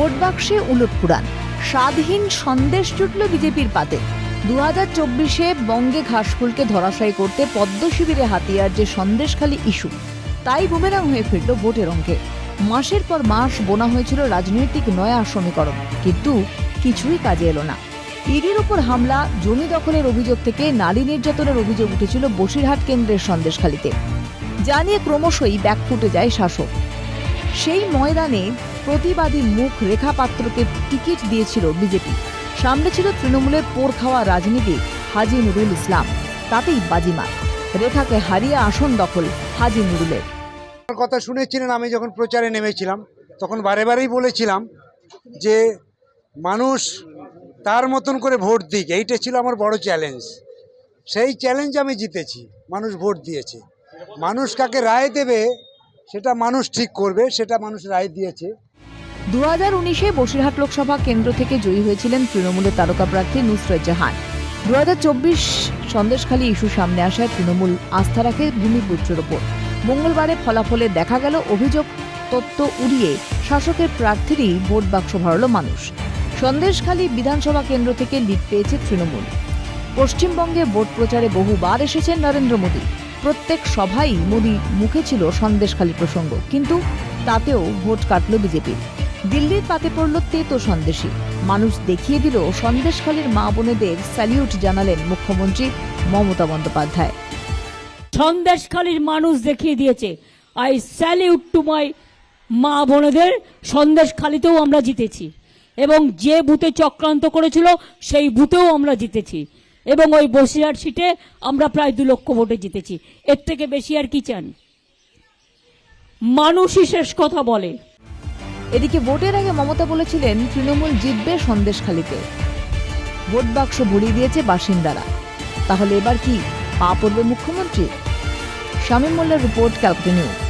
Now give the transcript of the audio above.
বাক্সে উলট পুরাণ। স্বাধীন সন্দেশ জুটল বিজেপির পাতে। দু হাজার চব্বিশে বঙ্গে ঘাসফুলকে ধরাশায়ী করতে পদ্ম শিবিরে হাতিয়ার যে সন্দেশখালী ইস্যু, তাই বুমেরাং হয়ে ফিরল ভোটের অঙ্কে। মাসের পর মাস বোনা হয়েছিল রাজনৈতিক নয়া সমীকরণ, কিন্তু কিছুই কাজে এলো না। ইডির উপর হামলা, জমি দখলের অভিযোগ থেকে নারী নির্যাতনের অভিযোগ উঠেছিল বসিরহাট কেন্দ্রের সন্দেশখালীতে। যা নিয়ে ক্রমশই ব্যাকফুটে যায় শাসক। সেই ময়দানে প্রতিবাদী মুখ রেখা পাত্রকে টিকিট দিয়েছিল বিজেপি। সামনে ছিল তৃণমূলের পোর খাওয়া রাজনীতি, হাজি নুরুল ইসলাম। তাতেই বাজিমাত রেখাকে হারিয়ে আসন দখল হাজি নুরুলের। কথা শুনেছিলেন, আমি যখন প্রচারে নেমেছিলাম, তখন বারে বারেই বলেছিলাম যে মানুষ তার মতন করে ভোট দিক, এইটা ছিল আমার বড় চ্যালেঞ্জ সেই চ্যালেঞ্জ আমি জিতেছি, মানুষ ভোট দিয়েছে। মানুষ কাকে রায় দেবে, সেটা মানুষ ঠিক করবে, সেটা মানুষ রায় দিয়েছে। দু হাজার উনিশে বসিরহাট লোকসভা কেন্দ্র থেকে জয়ী হয়েছিলেন তৃণমূলের তারকা প্রার্থী নুসরত জাহান। দু হাজার চব্বিশ সন্দেশখালী ইস্যু সামনে আসায় তৃণমূল আস্থা রাখে ভূমিপুত্রের ওপর। মঙ্গলবারে ফলাফলে দেখা গেল অভিযোগ তত্ত্ব উড়িয়ে শাসকের প্রার্থীরই ভোট বাক্স ভরাল মানুষ। সন্দেশখালী বিধানসভা কেন্দ্র থেকে লিড পেয়েছে তৃণমূল। পশ্চিমবঙ্গে ভোট প্রচারে বহুবার এসেছেন নরেন্দ্র মোদী। প্রত্যেক সভাই মোদী মুখে ছিল সন্দেশখালী প্রসঙ্গ, কিন্তু তাতেও ভোট কাটল বিজেপির। দিল্লির পাতে পড়ল তেতো সন্দেশী মানুষ দেখিয়ে দিল সন্দেশখালীর মা বোনেদের স্যালিউট জানালেন মুখ্যমন্ত্রী মমতা বন্দ্যোপাধ্যায়। সন্দেশখালীর মানুষ দেখিয়ে দিয়েছে। আই স্যালিউট টু মাই মা বোনেদের, সন্দেশখালীতেও আমরা জিতেছি। এবং যে বুথে চক্রান্ত করেছিল, সেই বুথেও আমরা জিতেছি। এবং ওই বসিরহাট সিটে আমরা প্রায় দু লক্ষ ভোটে জিতেছি। এর থেকে বেশি আর কি চান? মানুষই শেষ কথা বলে। এদিকে ভোটের আগে মমতা বলেছিলেন, তৃণমূল জিতবে সন্দেশখালিতে ভোট বাক্স ভরিয়ে দিয়েছে বাসিন্দারা। তাহলে এবার কি পা পড়বে মুখ্যমন্ত্রী? শামীম মোল্লার রিপোর্ট ক্যালকাটা নিউজ।